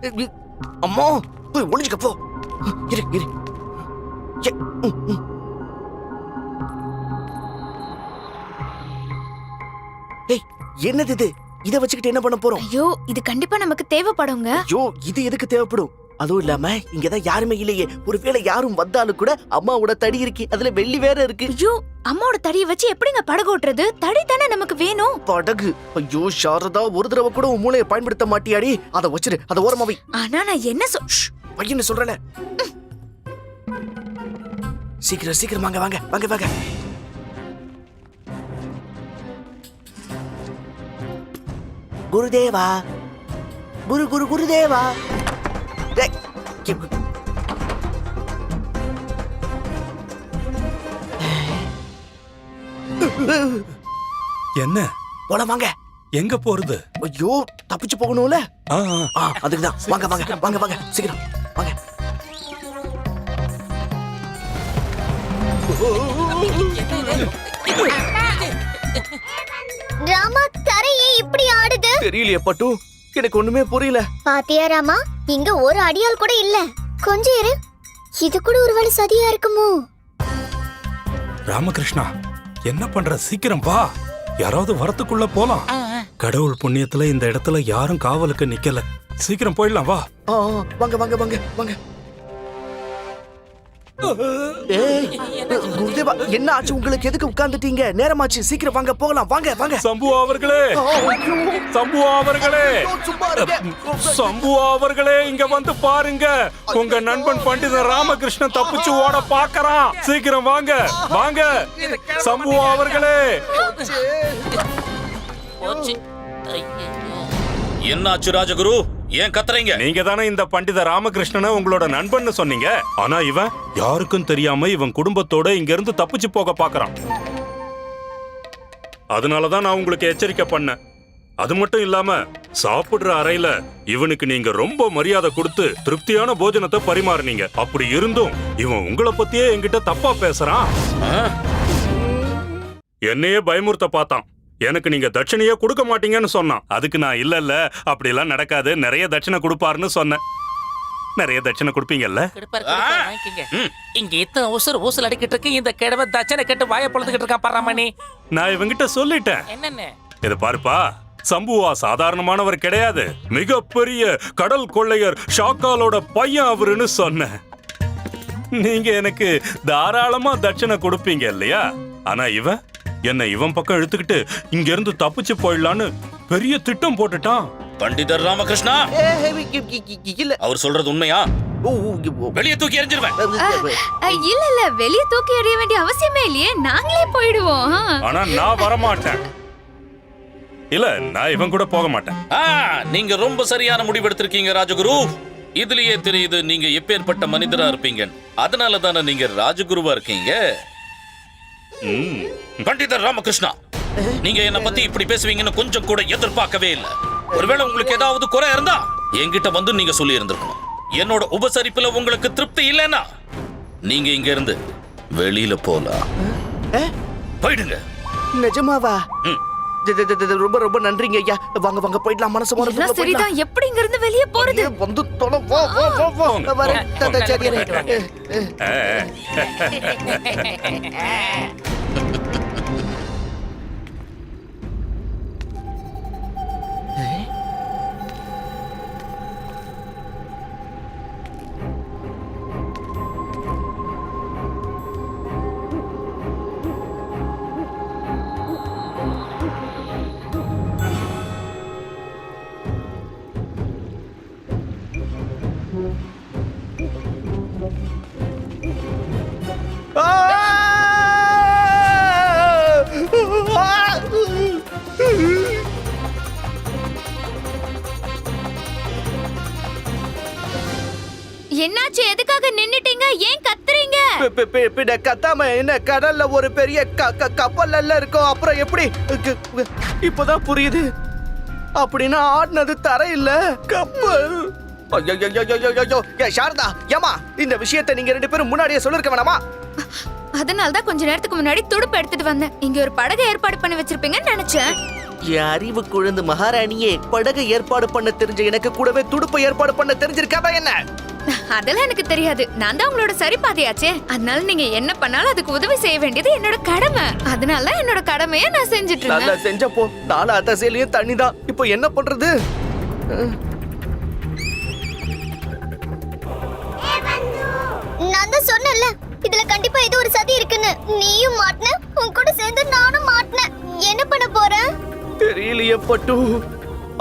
இ- அம்மா போய் ஒளிஞ்சுக்க போ. இரு இரு. ஏய் என்னது இது? இத வச்சுக்கிட்டு என்ன பண்ண போறோம்? ஐயோ இது கண்டிப்பா நமக்கு தேவைப்படுங்க. ஐயோ இது எதுக்கு தேவைப்படும்? அதுவும் இல்லாம இங்கதான் யாருமே இல்லையே. ஒருவேளை யாரும் வந்தாலும் கூட அம்மாவோட தடி இருக்கு. அதுல வெள்ளி வேற இருக்கு. ஐயோ அம்மாவோட தடியை வச்சு எப்படிங்க படகு ஓட்டுறது தடி தானே நமக்கு வேணும். படகு. ஐயோ சாரதா ஒரு தடவை கூட உன் மூளையை பயன்படுத்த மாட்டியாடி. அதை வச்சிரு. அதை ஓரமா வை. ஆனா நான் என்ன சொ ஷ்! பையன் சொல்றல சீக்கிரம் சீக்கிரம் வாங்க வாங்க வாங்க வாங்க. குருதேவா. குரு குரு குருதேவா. என்ன? போலாம் வாங்க. எங்க போறது? ஐயோ தப்பிச்சு போகணும்ல? ஆ, ஆ. ஆ அதுக்கு தான் வாங்க வாங்க வாங்க வாங்க. சீக்கிரம். வாங்க. ராமா தரை ஏன் இப்படி ஆடுது? தெரியலையே பட்டு. எனக்கு ஒண்ணுமே புரியல. பாத்தியா ராமா? இங்க ஒரு அடியால் கூட இல்ல. கொஞ்சம் இரு. இது கூட ஒரு வேளை சதியா இருக்குமோ? ராமகிருஷ்ணா என்ன பண்ற? சீக்கிரம் வா. யாராவது வரத்துக்குள்ள போலாம். கடவுள் புண்ணியத்துல இந்த இடத்துல யாரும் காவலுக்கு நிக்கல. சீக்கிரம் போயிடலாம் வா. வாங்க வாங்க வாங்க வாங்க. ஏய், குருதேவா என்ன ஆச்சு? உங்களுக்கு எதுக்கு உட்கார்ந்துட்டீங்க? நேரமாச்சு சீக்கிரம் வாங்க போகலாம். வாங்க வாங்க. சம்பு அவர்களே. சம்பு அவர்களே. சம்பு அவர்களே இங்க வந்து பாருங்க. உங்க நண்பன் பண்டித ராமகிருஷ்ணன் தப்பிச்சு ஓட பாக்கறான் சீக்கிரம் வாங்க வாங்க. சம்பு அவர்களே. என்னாச்சு ராஜகுரு? ஏன் கத்துறீங்க? நீங்க தானே இந்த பண்டித ராமகிருஷ்ணனை உங்களோட நண்பன்னு சொன்னீங்க. ஆனா இவன் யாருக்கும் தெரியாம இவன் குடும்பத்தோட இங்க இருந்து தப்பிச்சு போக பாக்குறான். அதனாலதான் நான் உங்களுக்கு எச்சரிக்கை பண்ணேன். அது மட்டும் இல்லாம சாப்பிடுற அறையில இவனுக்கு நீங்க ரொம்ப மரியாதை கொடுத்து திருப்தியான போஜனத்தை பரிமாறுனீங்க. அப்படி இருந்தும் இவன் உங்களை பத்தியே என்கிட்ட தப்பா பேசுறான்? என்னையே பயமுறுத்த பார்த்தான். எனக்கு நீங்க தட்சணையே கொடுக்க மாட்டீங்கன்னு சொன்னான். அதுக்கு நான் இல்ல இல்ல அப்படி எல்லாம் நடக்காது. நிறைய தட்சணை கொடுப்பாருன்னு சொன்னேன். நிறைய தட்சணை கொடுப்பீங்கல்ல. இருக்கு. இங்க இத்தனை ஊசல் ஊசல் அடிக்கிட்டு இருக்கு. இந்த கிழமை தச்சனை கட்டு வாய பொழுதுகிட்டு இருக்கான் பராமணி நான் இவங்கிட்ட சொல்லிட்டேன். என்னன்னு? இத பாருப்பா சம்புவா சாதாரணமானவர் கிடையாது. மிகப்பெரிய கடல் கொள்ளையர் ஷாக்காலோட பையன் அவருன்னு சொன்னேன். நீங்க எனக்கு தாராளமா தட்சணை கொடுப்பீங்க இல்லையா? ஆனா இவன் என்ன இவன் பக்கம் இழுத்துக்கிட்டு இங்க இருந்து தப்பிச்சு போயிடலான்னு பெரிய திட்டம் போட்டுட்டான். பண்டிதர் ராமகிருஷ்ணா! இல்ல. அவர் சொல்றது உண்மையா? ஓ, ஓ, ஓ. வெளியே தூக்கி எறிஞ்சிருவேன். இல்ல இல்ல. வெளிய தூக்கி எறிய வேண்டிய அவசியமே இல்லையே. நாங்களே போயிடுவோம். ஆனா நான் வரமாட்டேன். இல்ல நான் இவன் கூட போக மாட்டேன். ஆ, நீங்க ரொம்ப சரியான முடிவெடுத்திருக்கீங்க ராஜகுரு. இதுலயே தெரியுது நீங்க எப்பேற்பட்ட மனிதரா இருப்பீங்க அதனால தானே நீங்க ராஜகுருவா இருக்கீங்க. பண்டிதர் ராமகிருஷ்ணா நீங்க என்ன பத்தி இப்படி பேசுவீங்கன்னு கொஞ்சம் கூட எதிர்பார்க்கவே இல்ல. ஒருவேளை உங்களுக்கு ஏதாவது குறை இருந்தா என்கிட்ட வந்து நீங்க சொல்லி இருந்திருக்கணும். என்னோட உபசரிப்புல உங்களுக்கு திருப்தி இல்லைன்னா நீங்க இங்க இருந்து வெளியில போலாம்? போயிடுங்க. நிஜமாவா? ம். ரொம்ப ரொம்ப நன்றிங்க ஐயா வாங்க வாங்க போயிடலாம் மனசு மனசு சரிதான் எப்படி இங்க இருந்து வெளிய போறது வந்து தொலை வா வா வா வா போங்க, வரேன் போங்க, தாத்தா, சரி, என்னாச்சு? எதுக்காக நின்னுட்டீங்க? ஏன் கத்துறீங்க? பி- பி- பி- பின்ன கத்தாம என்ன கடல்ல ஒரு பெரிய க- க- கப்பல் எல்லாம் இருக்கும் அப்புறம் எப்படி? இப்பதான் புரியுது. அப்படின்னா ஆடினது தர இல்ல கப்பல் ஐயோ சாரதா ஏமா இந்த விஷயத்தை நீங்க ரெண்டு பேரும் முன்னாடியே சொல்லிருக்க வேணாமா? அதனால தான் கொஞ்ச நேரத்துக்கு முன்னாடி துடுப்பு எடுத்துட்டு வந்தேன். இங்க ஒரு படகு ஏற்பாடு பண்ணி வச்சிருப்பீங்கன்னு நினைச்சேன். என் அறிவு குழந்து மகாராணியே படகை ஏற்பாடு பண்ண தெரிஞ்ச எனக்கு கூடவே துடுப்பை ஏற்பாடு பண்ண தெரிஞ்சிருக்காதா என்ன? அதெல்லாம் எனக்கு தெரியாது. நான் தான் உங்களோட சரி பாதையாச்சே அதனால நீங்க என்ன பண்ணாலும் அதுக்கு உதவி செய்ய வேண்டியது என்னோட கடமை. அதனால என்னோட கடமையை நான் செஞ்சுட்டு நல்லா இருந்தேன் செஞ்சப்போ நாலு அத்தசையிலயும் தண்ணி தான். இப்போ என்ன பண்றது? நான் தான் சொன்னேன்ல இதுல கண்டிப்பா ஏதோ ஒரு சதி இருக்குன்னு. நீயும் மாட்டின உன் கூட சேர்ந்து நானும் மாட்டினேன். என்ன பண்ண போற? தெரியலையே பட்டு.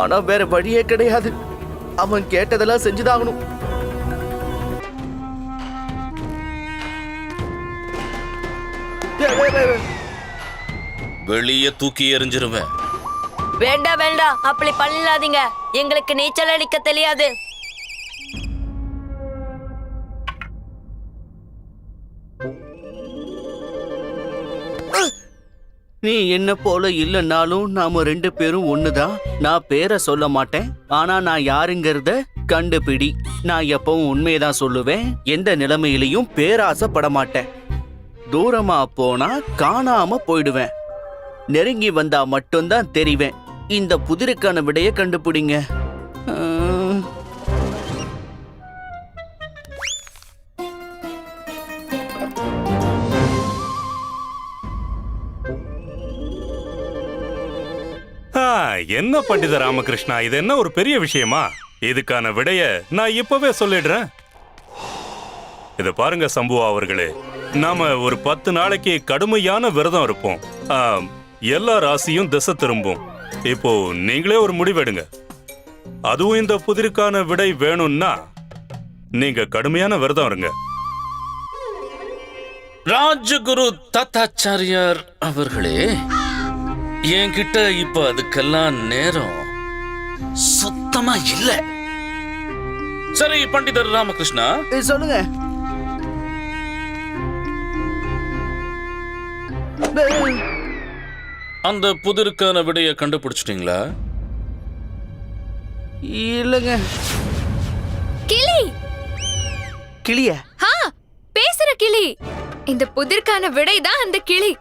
ஆனா வேற வழியே கிடையாது. அவன் கேட்டதெல்லாம் செஞ்சுதாகணும் வெளியே தூக்கி எறிஞ்சிருவேன் வேண்டாம் வேண்டாம் அப்படி பண்ணாதீங்க எங்களுக்கு நீச்சல் அடிக்க தெரியாது. நீ என்ன போல இல்லைன்னாலும் நாம ரெண்டு பேரும் ஒண்ணுதான் நான் பேரை சொல்ல மாட்டேன். ஆனா நான் யாருங்கிறத கண்டுபிடி. நான் எப்பவும் உண்மையதான் சொல்லுவேன். எந்த நிலைமையிலையும் பேராசைப்பட மாட்டேன். தூரமா போனா காணாம போயிடுவேன். நெருங்கி வந்தா மட்டும்தான் தெரிவேன். இந்த புதிருக்கான விடைய கண்டுபிடிங்க. என்ன பண்டித ராமகிருஷ்ணா இது என்ன ஒரு பெரிய விஷயமா? இதுக்கான விடைய நான் இப்பவே சொல்லிடுறேன். இத பாருங்க சம்புவா அவர்களே. நாம ஒரு பத்து நாளைக்கு கடுமையான விரதம் இருப்போம். எல்லா ராசியும் திசை திரும்பும். இப்போ நீங்களே ஒரு முடிவெடுங்க. அதுவும் இந்த புதிருக்கான விடை வேணும்னா நீங்க கடுமையான விரதம் இருங்க. ராஜகுரு தத்தாச்சாரியார் அவர்களே என்கிட்ட இப்ப அதுக்கெல்லாம் நேரம் சுத்தமா இல்ல. சரி பண்டிதர் ராமகிருஷ்ணா. சொல்லுங்க. அந்த புதிருக்கான விடைய கண்டுபிடிச்சிட்டீங்களா? இல்லைங்க. கிளி! கிளிய? ஹா பேசுற கிளி. இந்த புதிர்க்கான விடை தான் அந்த கிளி.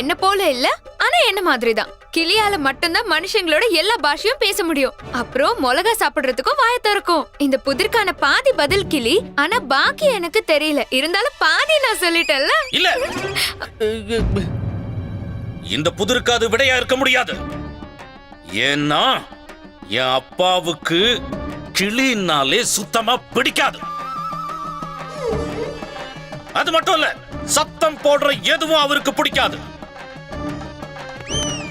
என்ன போல இல்ல ஆனா என்ன மாதிரி தான் கிளியால மட்டும்தான் மனுஷங்களோட எல்லா பாஷையும் பேச முடியும். அப்புறம் மிளகா சாப்பிடுறதுக்கும் வாய திறக்கும். இந்த புதிர்க்கான பாதி பதில் கிளி ஆனா பாக்கி எனக்கு தெரியல. இருந்தாலும் பாதி நான் சொல்லிட்டேன்ல. இல்ல. இந்த புதிருக்கு அது விடையா இருக்க முடியாது. ஏன்னா என் அப்பாவுக்கு கிளினாலே சுத்தமா பிடிக்காது. அது மட்டும் இல்ல சத்தம் போடுற எதுவும் அவருக்கு பிடிக்காது.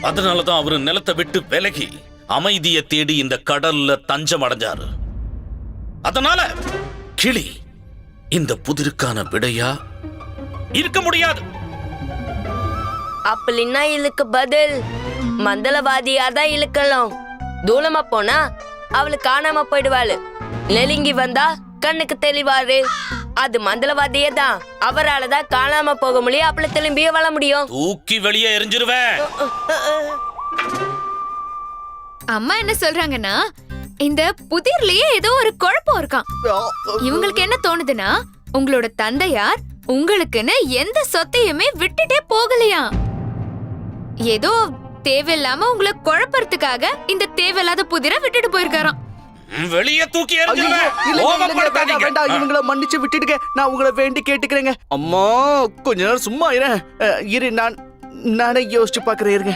அதனாலதான் அவரு நிலத்தை விட்டு விலகி அமைதியை தேடி இந்த கடல்ல தஞ்சம் அடைஞ்சாரு. அதனால கிளி இந்த புதிருக்கான விடையா? இருக்க முடியாது. அப்படின்னா இழுக்கு பதில். மந்தளவாதியா தான் இழுக்கலாம். தூரமா போனா அவளு காணாம போயிடுவாளு. நெருங்கி வந்தா கண்ணுக்கு தெளிவாரு அது மந்தளவாதியே தான் அவரால தான் காணாம போக முடியும். அப்பள திரும்பியே வர முடியும். தூக்கி வெளியே எரிஞ்சிருவேன் அம்மா என்ன சொல்றாங்கன்னா இந்த புதிர்லயே ஏதோ ஒரு குழப்பம் இருக்கான் இவங்களுக்கு என்ன தோணுதுன்னா உங்களோட தந்தையார் உங்களுக்குன்னு எந்த சொத்தையுமே விட்டுட்டே போகலையா? ஏதோ தேவையில்லாம உங்களை குழப்பறதுக்காக இந்த தேவையில்லாத புதிரை விட்டுட்டு போயிருக்காராம். வெளியே தூக்கி இவங்கள மன்னிச்சு விட்டுடுங்க நான் உங்களை வேண்டி கேட்டுக்கிறேங்க. அம்மா கொஞ்ச நேரம் சும்மா இரு இரு நான் நானே யோசிச்சு பாக்குறேன் இருங்க.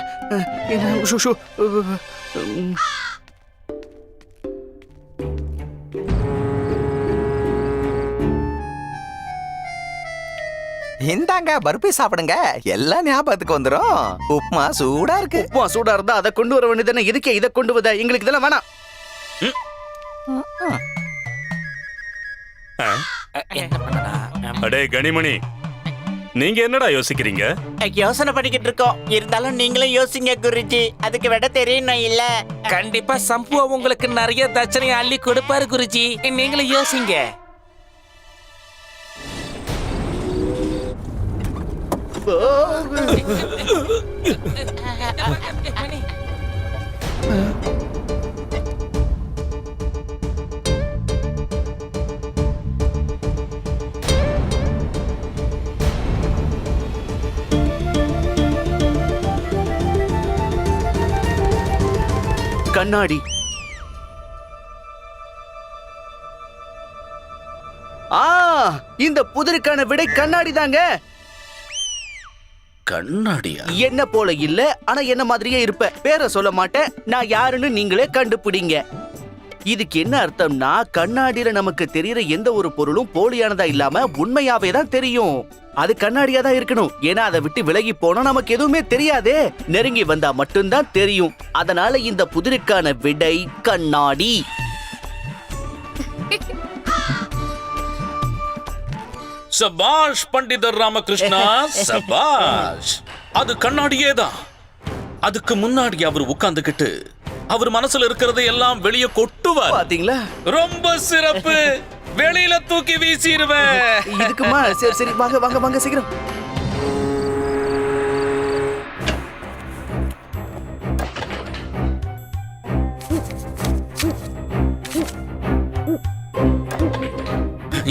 இந்தாங்க பருப்பி சாப்பிடுங்க. எல்லாம் ஞாபகத்துக்கு வந்துரும். உப்புமா சூடா இருக்கு. உப்புமா சூடா இருந்தா அதை கொண்டு வர வேண்டியதானே எதுக்கே இதை கொண்டு வந்த எங்களுக்கு இதெல்லாம் வேணாம். என்ன பண்ணடா அடே கனிமணி என்னடா யோசிக்கிறீங்க யோசனை பண்ணிக்கிட்டு இருக்கோம் இருந்தாலும் நீங்களும் யோசிங்க குருஜி அதுக்கு விட தெரியணும் இல்ல கண்டிப்பா சம்புவா உங்களுக்கு நிறைய தட்சணையை அள்ளி கொடுப்பாரு குருஜி நீங்களும் யோசிங்க கண்ணாடி. ஆ இந்த புதிருக்கான விடை கண்ணாடி தாங்க. கண்ணாடியா? என்ன போல இல்ல ஆனா என்ன மாதிரியே இருப்ப. பேரை சொல்ல மாட்டேன். நான் யாருன்னு நீங்களே கண்டுபிடிங்க. இதுக்கு என்ன அர்த்தம்னா கண்ணாடியில நமக்கு தெரியற எந்த ஒரு பொருளும் போலியானதா இல்லாம உண்மையாவே தான் தெரியும். அது கண்ணாடியா தான் இருக்கணும். ஏன்னா அதை விட்டு விலகி போனா நமக்கு எதுவுமே தெரியாதே. நெருங்கி வந்தா மட்டும்தான் தெரியும். அதனால இந்த புதிருக்கான விடை கண்ணாடி. சபாஷ் பண்டிதர் ராமகிருஷ்ணா சபாஷ். அது கண்ணாடியே தான். அதுக்கு முன்னாடி அவர் உட்கார்ந்துகிட்டு அவர் மனசுல இருக்கிறதை எல்லாம் வெளிய கொட்டுவார். பாத்தீங்களா? ரொம்ப சிறப்பு. வெளியில தூக்கி வீசிடுவேன். இதுக்குமா? சரி சரி வாங்க வாங்க வாங்க சீக்கிரம்.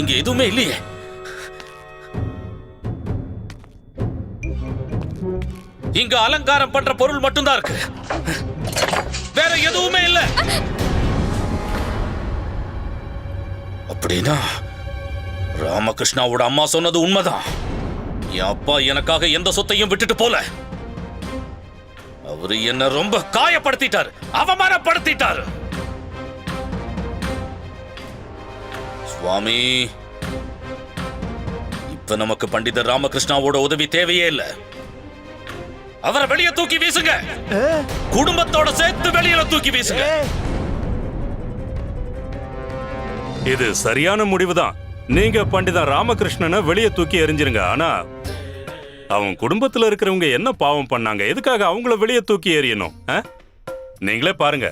இங்க எதுவுமே இல்லையே. இங்க அலங்காரம் பண்ற பொருள் மட்டும்தான் இருக்கு. வேற எதுவுமே இல்ல. அப்படின்னா ராமகிருஷ்ணாவோட அம்மா சொன்னது உண்மைதான். என் அப்பா எனக்காக எந்த சொத்தையும் விட்டுட்டு போல. அவரு என்ன ரொம்ப காயப்படுத்திட்டாரு அவமானப்படுத்திட்டாரு. சுவாமி இப்ப நமக்கு பண்டிதர் ராமகிருஷ்ணாவோட உதவி தேவையே இல்ல. அவரை வெளியே தூக்கி வீசுங்க. குடும்பத்தோட சேர்த்து வெளியில தூக்கி வீசுங்க. இது சரியான முடிவுதான். நீங்க பண்டிதன் ராமகிருஷ்ணனை வெளியே தூக்கி எறிஞ்சிருங்க. ஆனா அவன் குடும்பத்துல இருக்கிறவங்க என்ன பாவம் பண்ணாங்க? எதுக்காக அவங்கள வெளியே தூக்கி எறியணும்? நீங்களே பாருங்க.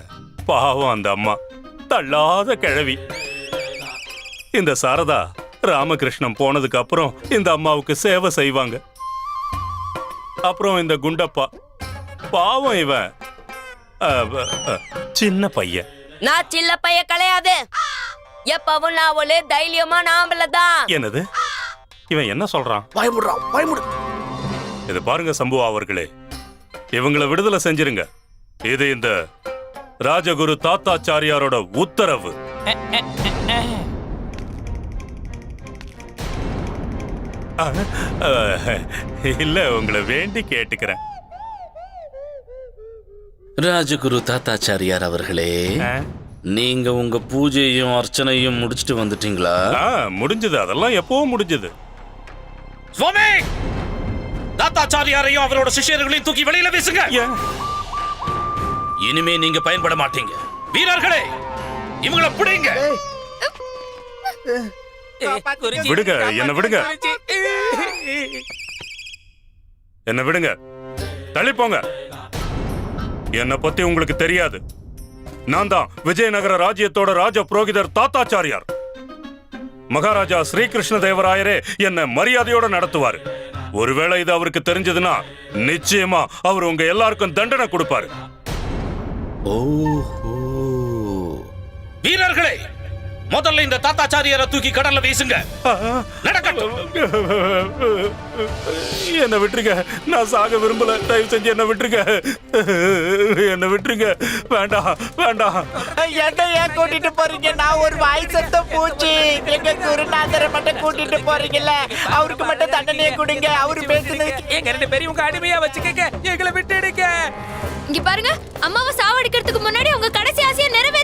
பாவம் அந்த அம்மா. தள்ளாத கிழவி. இந்த சாரதா ராமகிருஷ்ணன் போனதுக்கு அப்புறம் இந்த அம்மாவுக்கு சேவை செய்வாங்க. அப்புறம் இந்த குண்டப்பா. பாவம் இவன் சின்ன பையன். நான் சில்ல பைய கிடையாது. எப்பவும் நான் ஒரு தைரியமான ஆம்பளை தான் என்னது? இவன் என்ன சொல்றான்? பயமுடுறான் பயமுடு. இது பாருங்க சம்புவா அவர்களே. இவங்கள விடுதலை செஞ்சிருங்க. இது இந்த ராஜகுரு தாத்தாச்சாரியாரோட உத்தரவு. இல்ல உங்களை வேண்டி கேட்டுக்கிறேன். ராஜகுரு தாத்தாச்சாரியார் அவர்களே நீங்க உங்க பூஜையும் அர்ச்சனையும் முடிச்சிட்டு வந்துட்டீங்களா? முடிஞ்சது. அதெல்லாம் எப்பவோ முடிஞ்சது. சுவாமி! தாத்தாச்சாரியாரையும் அவரோட சிஷ்யர்களையும் தூக்கி வெளியில வீசுங்க. இனிமே நீங்க பயன்பட மாட்டீங்க. வீரர்களே இவங்களை பிடிங்க. விடுங்க, என்னை விடுங்க. என்ன விடுங்க. தள்ளி போங்க என்னை பத்தி உங்களுக்கு தெரியாது. நான் தான் விஜயநகர ராஜ்யத்தோட ராஜ புரோகிதர் தாத்தாச்சாரியார். மகாராஜா ஸ்ரீகிருஷ்ண தேவராயரே என்ன மரியாதையோட நடத்துவாரு. ஒருவேளை இது அவருக்கு தெரிஞ்சதுன்னா நிச்சயமா அவர் உங்க எல்லாருக்கும் தண்டனை கொடுப்பாரு. ஓஹோ. வீரர்களே முதல்ல இந்த தாத்தாச்சாரியாரை தூக்கி கடல்ல வீசுங்க. நடக்கட்டும். என்ன விட்டுருங்க. நான் சாக விரும்பல. தயவு செஞ்சு என்ன விட்டுருங்க. என்ன விட்டுருங்க. வேண்டாம் வேண்டாம். என்ன ஏன் கூட்டிட்டு போறீங்க? நான் ஒரு வாய் சத்த பூச்சி. எங்க குருநாதரை மட்டும் கூட்டிட்டு போறீங்கல்ல? அவருக்கு மட்டும் தண்டனையை கொடுங்க. அவரு பேசுனது எங்க ரெண்டு பேரும் உங்க அடிமையா வச்சுக்கங்க. எங்களை விட்டுடுங்க. இங்க பாருங்க. அம்மாவை சாவடிக்கிறதுக்கு முன்னாடி உங்க கடைசி ஆசையை நிறைவேத்துங்க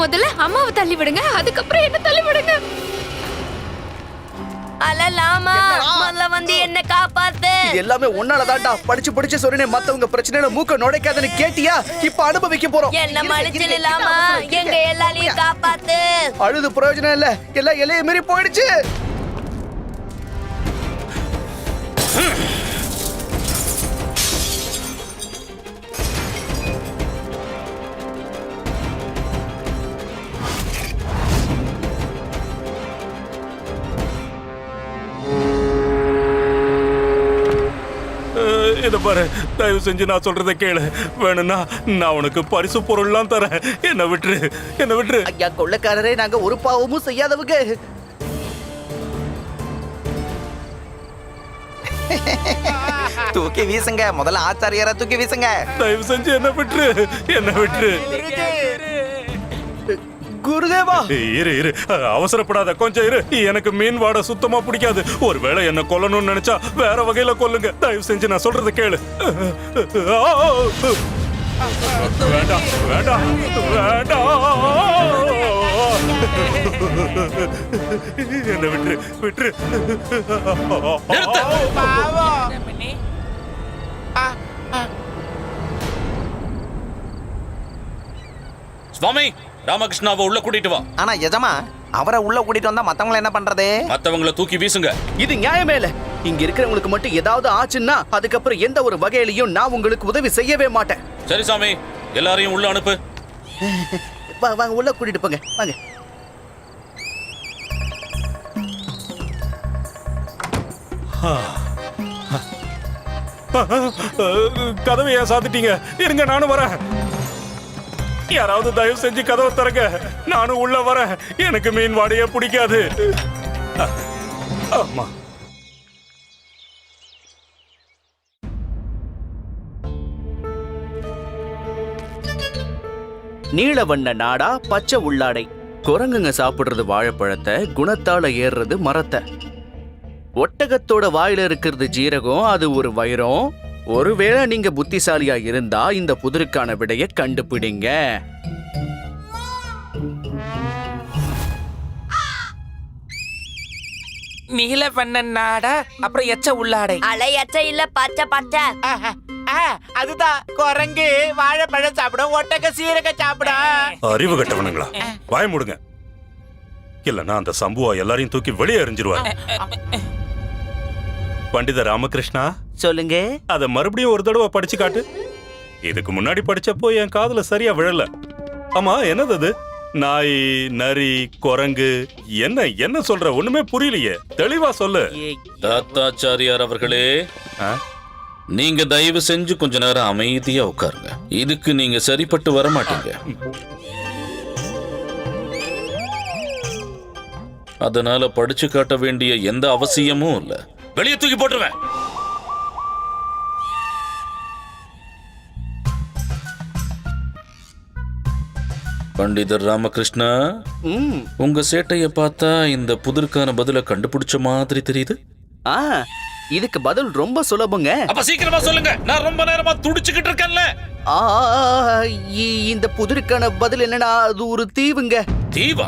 முதல்ல அம்மாவை தள்ளி விடுங்க. அதுக்கப்புறம் என்ன தள்ளி விடுங்க? அலலாமா முதல்ல வந்து என்ன காப்பாத்து. இது எல்லாமே உன்னாலதான்டா. படிச்சு படிச்சு சொல்றேன் மத்தவங்க பிரச்சனையில மூக்க நுழைக்காதுன்னு கேட்டியா? இப்ப அனுபவிக்க போறோம். என்ன எங்க எல்லாரையும் காப்பாத்து. அழுது பிரயோஜனம் இல்ல. எல்லாம் எல்லையை மீறி போயிடுச்சு. இத பாரு தயவு செஞ்சு நான் சொல்றத கேளு. வேணும்னா நான் உனக்கு பரிசு பொருள்லாம் தரேன். என்ன விட்டுரு என்ன விட்டுரு. ஐயா கொள்ளக்காரரே நாங்க ஒரு பாவமும் செய்யாதவங்க. தூக்கி வீசுங்க. முதல்ல ஆச்சாரியரை தூக்கி வீசுங்க. தயவு செஞ்சு என்ன விட்டுரு என்ன விட்டுரு. குருதேவா? இரு இரு. அவசரப்படாத கொஞ்சம் இரு. எனக்கு மீன் வாடை சுத்தமா பிடிக்காது. ஒருவேளை என்ன கொல்லணும்னு நினைச்சா வேற வகையில கொல்லுங்க. தயவு செஞ்சு நான் சொல்றதை கேளு. வேண்டாம் வேண்டாம் வேண்டாம். என்ன நிறுத்து. பாவம். சுவாமி ராமகிருஷ்ணாவை உள்ள கூட்டிட்டு வா. ஆனா எஜமா அவரை உள்ள கூட்டிட்டு வந்தா மத்தவங்கள என்ன பண்றது? மத்தவங்கள தூக்கி வீசுங்க. இது நியாயமே இல்ல. இங்க இருக்கிறவங்களுக்கு மட்டும் ஏதாவது ஆச்சுன்னா அதுக்கப்புறம் எந்த ஒரு வகையிலையும் நான் உங்களுக்கு உதவி செய்யவே மாட்டேன். சரி சாமி எல்லாரையும் உள்ள அனுப்பு. வா- வாங்க உள்ள கூட்டிட்டு போங்க. வாங்க. கதவை ஏன் சாத்திட்டீங்க? இருங்க நானும் வரேன். யாராவது தயவு செஞ்சு கதவை திறங்க. நானும் உள்ள வரேன். எனக்கு மீன் வாடையே பிடிக்காது. ஆமா நீலவண்ண நாடா பச்சை உள்ளாடை. குரங்குங்க சாப்பிடுறது வாழைப்பழத்தை குணத்தால ஏறுறது மரத்தை. ஒட்டகத்தோட வாயில இருக்கிறது ஜீரகம் அது ஒரு வைரம். ஒருவேளை நீங்க புத்திசாலியா இருந்தா இந்த புதிருக்கான விடைய கண்டுபிடிங்க. நீல பண்ணன் நாடா அப்புறம் எச்ச உள்ளாடை. அலையச்ச இல்ல பச்சை பச்சை. அதுதான் குரங்கு வாழைப்பழம் சாப்பிடும் ஒட்டக சீரக சாப்பிடும் அறிவு கட்டவனுங்களா? வாய மூடுங்க. இல்லைன்னா அந்த சம்புவா எல்லாரையும் தூக்கி வெளியே எறிஞ்சிருவாரு. பண்டித ராமகிருஷ்ணா? சொல்லுங்க. அத மறுபடியும் ஒரு தடவை படிச்சு காட்டு. இதுக்கு முன்னாடி படிச்சப்போ என் காதுல சரியா விழல. ஆமா என்னது அது? நாய் நரி குரங்கு என்ன என்ன சொல்ற? ஒண்ணுமே புரியலையே. தெளிவா சொல்லு. தாத்தாச்சாரியார் அவர்களே ஆ? நீங்க தயவு செஞ்சு கொஞ்ச நேரம் அமைதியா உட்காருங்க. இதுக்கு நீங்க சரிப்பட்டு வர மாட்டீங்க அதனால படிச்சு காட்ட வேண்டிய எந்த அவசியமும் இல்ல. வெளியே தூக்கி போட்டுருவேன். பண்டிதர் ராமகிருஷ்ணா ம். உங்க சேட்டைய பார்த்தா இந்த புதிருக்கான பதில கண்டுபிடிச்ச மாதிரி தெரியுது? ஆ இதுக்கு பதில் ரொம்ப சுலபங்க. அப்ப சீக்கிரமா சொல்லுங்க. நான் ரொம்ப நேரமா துடிச்சுக்கிட்டு இருக்கேன்ல. ஆ, இ- இந்த புதிருக்கான பதில் என்னன்னா அது ஒரு தீவுங்க. தீவா?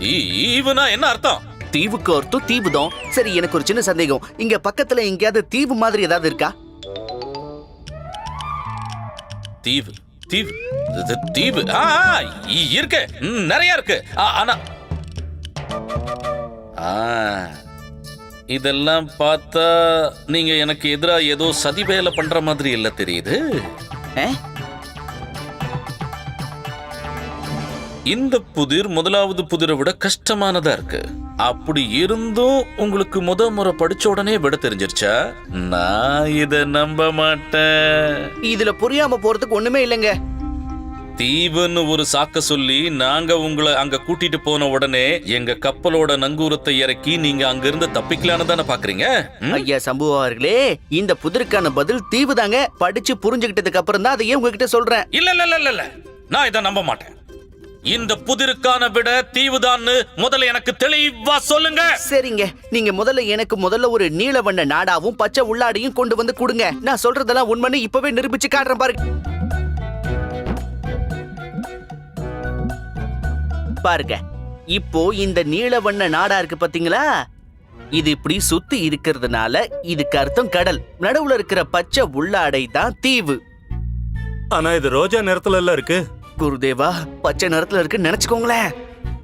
ஈவுனா என்ன அர்த்தம்? தீவுக்கு அர்த்தம் தீவு தான் சரி எனக்கு ஒரு சின்ன சந்தேகம். இங்க பக்கத்துல எங்கேயாவது தீவு மாதிரி ஏதாவது இருக்கா? தீவு. தீவு. இது தீவு. ஆ இ- இருக்கு. ம், நிறைய இருக்கு. ஆ, ஆனா ஆ, இதெல்லாம் பார்த்தா நீங்க எனக்கு எதிராக ஏதோ சதி வேலை பண்ற மாதிரி இல்ல தெரியுது. இந்த புதிர் முதலாவது புதிரை விட கஷ்டமானதா இருக்கு. அப்படி இருந்தும் உங்களுக்கு முத முறை படிச்ச உடனே விட தெரிஞ்சிருச்சா? நான் இத நம்ப மாட்டேன். இதுல புரியாம போறதுக்கு ஒண்ணுமே இல்லைங்க. தீவுன்னு ஒரு சாக்க சொல்லி நாங்க உங்களை அங்க கூட்டிட்டு போன உடனே எங்க கப்பலோட நங்கூரத்தை இறக்கி நீங்க அங்க இருந்து தப்பிக்கலான்னு தானே பாக்குறீங்க? ம்? ஐயா சம்புவார்களே இந்த புதிருக்கான பதில் தீவு தாங்க படிச்சு புரிஞ்சுகிட்டதுக்கு அப்புறம் தான் அதையே உங்ககிட்ட சொல்றேன். இல்ல இல்ல இல்ல இல்ல, இல்ல. நான் இதை நம்ப மாட்டேன். இந்த புதிருக்கான விட தீவுதான்னு முதல்ல எனக்கு தெளிவா சொல்லுங்க. சரிங்க. நீங்க முதல்ல எனக்கு முதல்ல ஒரு நீல வண்ண நாடாவும் பச்சை உள்ளாடையும் கொண்டு வந்து கொடுங்க. நான் சொல்றதெல்லாம் உண்மைன்னு இப்பவே நிரூபிச்சு காட்டுறேன் பாருங்க. பாருங்க. இப்போ இந்த நீல வண்ண நாடா இருக்கு பாத்தீங்களா? இது இப்படி சுத்தி இருக்கிறதுனால இதுக்கு அர்த்தம் கடல். நடுவுல இருக்கிற பச்சை உள்ளாடை தான் தீவு. ஆனா இது ரோஜா நிறத்துல எல்லாம் இருக்கு. குருதேவா பச்சை நிறத்துல இருக்குன்னு நினைச்சுக்கோங்களேன்.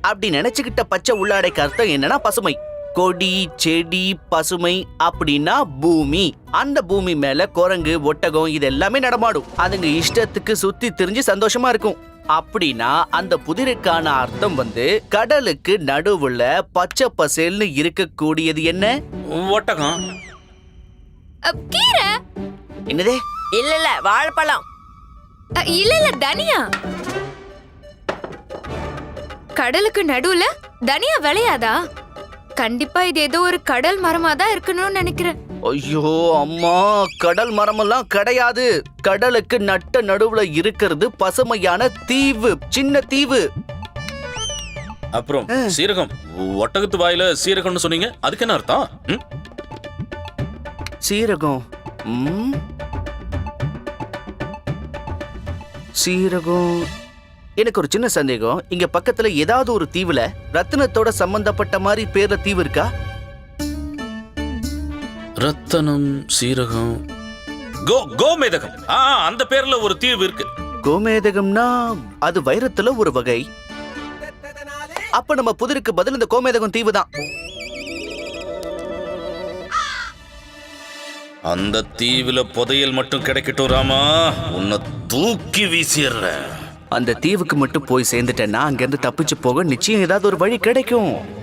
அப்படி நினைச்சுக்கிட்ட பச்சை உள்ளாடைக்கு அர்த்தம் என்னன்னா பசுமை. கொடி செடி பசுமை அப்படின்னா பூமி. அந்த பூமி மேல குரங்கு ஒட்டகம் இது எல்லாமே நடமாடும். அதுங்க இஷ்டத்துக்கு சுத்தி திரிஞ்சு சந்தோஷமா இருக்கும். அப்படின்னா அந்த புதிருக்கான அர்த்தம் வந்து கடலுக்கு நடுவுல பச்சை பசேல்னு இருக்கக்கூடியது என்ன? ஒட்டகம். கீரை. என்னதே? இல்ல இல்ல வாழைப்பழம். இல்ல இல்ல தனியா. கடலுக்கு நடுவுல தனியா விளையாதா? கண்டிப்பா இது ஏதோ ஒரு கடல் மரமா தான் இருக்கணும்னு நினைக்கிறேன். ஐயோ அம்மா கடல் மரமெல்லாம் கிடையாது. கடலுக்கு நட்ட நடுவுல இருக்கிறது பசுமையான தீவு சின்ன தீவு. அப்புறம் சீரகம். ஒட்டகத்து வாயில சீரகம்னு சொன்னீங்க அதுக்கு என்ன அர்த்தம்? ம்? சீரகம். சீரகம். எனக்கு ஒரு சின்ன சந்தேகம். இங்க பக்கத்துல ஏதாவது ஒரு தீவுல ரத்தினத்தோட சம்பந்தப்பட்ட மாதிரி பேர்ல தீவு இருக்கா? ரத்தனம் சீரகம். கோ கோமேதகம். ஆ அந்த பேர்ல ஒரு தீவு இருக்கு. கோமேதகம்னா அது வைரத்துல ஒரு வகை. அப்ப நம்ம புதிருக்கு பதில் இந்த கோமேதகம் தீவு தான் அந்த தீவுல புதையல் மட்டும் கிடைக்கட்டும் ராமா. உன்னை தூக்கி வீசிடுறேன். அந்த தீவுக்கு மட்டும் போய் சேர்ந்துட்டேன்னா அங்கிருந்து தப்பிச்சு போக நிச்சயம் ஏதாவது ஒரு வழி கிடைக்கும்.